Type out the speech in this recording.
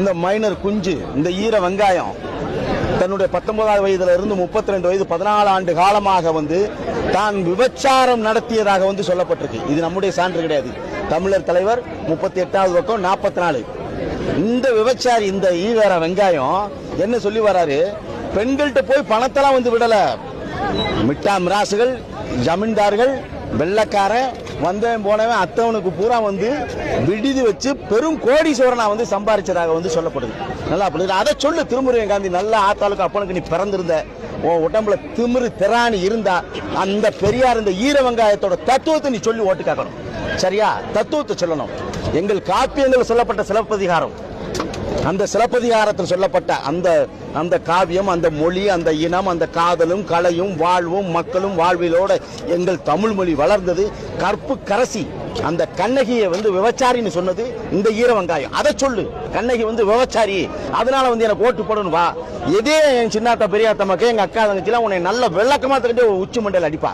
இந்த மைனர் குஞ்சு இந்த ஈர வெங்காயம் தன்னுடைய பத்தொன்பதாவது வயதுல இருந்து முப்பத்தி ரெண்டு வயது பதினாலு ஆண்டு காலமாக வந்து தான் விபச்சாரம் நடத்தியதாக வந்து சொல்லப்பட்டிருக்கு. இது நம்முடைய சான்று கிடையாது. தமிழர் தலைவர் முப்பத்தி எட்டாவது பக்கம் நாற்பத்தி நாலு இந்த விபச்சாரி இந்த ஈவேர வெங்காயம் என்ன சொல்லி வராரு? பெண்கள்கிட்ட போய் பணத்தெல்லாம் வந்து விடல. மிட்டா மிராசுகள் ஜமீன்தார்கள் வெள்ளக்காரன் வந்தவன் போனவன் அத்தவனுக்கு பூரா வந்து விடுதி வச்சு பெரும் கோடீஸ்வரனா வந்து சம்பாரிச்சதாக வந்து சொல்லப்படுது. நல்லா அப்படி அதை சொல்லு திருமுருகன் காந்தி நல்ல ஆத்தாளுக்கு அப்பனுக்கு நீ பிறந்திருந்த உன் உடம்புல திமிரு திராணி இருந்தா அந்த பெரியார் இந்த ஈர வெங்காயத்தோட தத்துவத்தை நீ சொல்லி ஓட்டு கேட்கணும். சரியா? தத்துவத்தை சொல்லணும். எங்கள் காப்பியங்கள் சொல்லப்பட்ட சிலப்பதிகாரம். அந்த சிலப்பதிகாரத்தில் சொல்லப்பட்ட அந்த அந்த காவியம் அந்த மொழி அந்த இனம் அந்த காதலும் கலையும் வாழ்வும் மக்களும் வாழ்விலோட எங்கள் தமிழ் மொழி வளர்ந்தது. கற்பு கரசி அந்த கண்ணகியை வந்து விபச்சாரின்னு சொன்னது இந்த ஈர வெங்காயம் அதை சொல்லு கண்ணகி வந்து விபச்சாரி. அதனால வந்து எனக்கு ஓட்டு போடணும் வா. எதே என் சின்னாத்தா பெரியாத்த எங்க அக்கா தங்கச்சிலாம் உன்னை நல்ல வெள்ளக்கமா தெரிஞ்ச உச்சி மண்டையில் அடிப்பா.